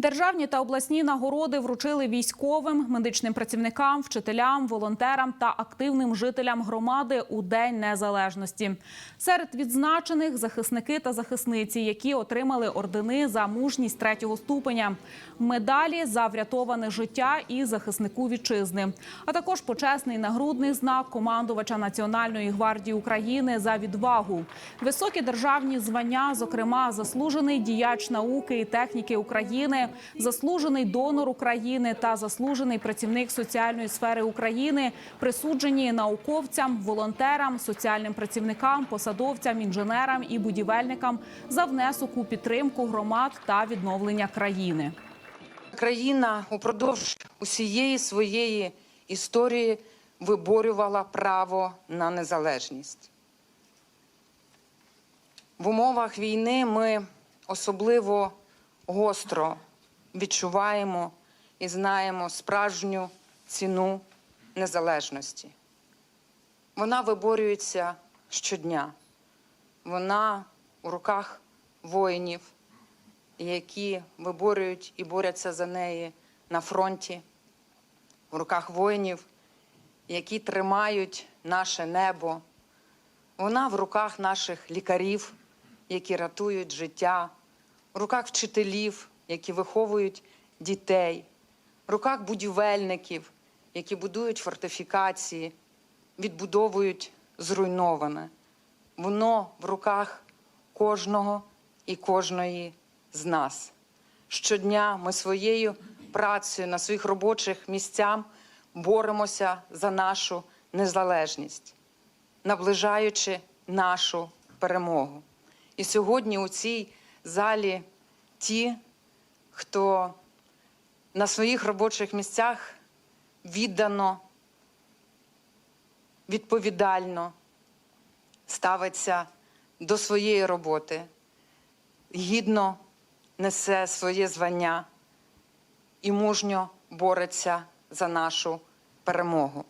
Державні та обласні нагороди вручили військовим, медичним працівникам, вчителям, волонтерам та активним жителям громади у День Незалежності. Серед відзначених захисники та захисниці, які отримали ордени за мужність третього ступеня, медалі за врятоване життя і захиснику вітчизни, а також почесний нагрудний знак командувача Національної гвардії України за відвагу, високі державні звання, зокрема заслужений діяч науки і техніки України, заслужений донор України та заслужений працівник соціальної сфери України, присуджені науковцям, волонтерам, соціальним працівникам, посадовцям, інженерам і будівельникам за внесок у підтримку громад та відновлення країни. Країна упродовж усієї своєї історії виборювала право на незалежність. В умовах війни ми особливо гостро відчуваємо і знаємо справжню ціну незалежності. Вона виборюється щодня. Вона у руках воїнів, які виборюють і борються за неї на фронті, в руках воїнів, які тримають наше небо. Вона в руках наших лікарів, які рятують життя, в руках вчителів, які виховують дітей, в руках будівельників, які будують фортифікації, відбудовують зруйноване. Воно в руках кожного і кожної з нас. Щодня ми своєю працею на своїх робочих місцях боремося за нашу незалежність, наближаючи нашу перемогу. І сьогодні у цій залі ті, хто на своїх робочих місцях віддано, відповідально ставиться до своєї роботи, гідно несе своє звання і мужньо бореться за нашу перемогу.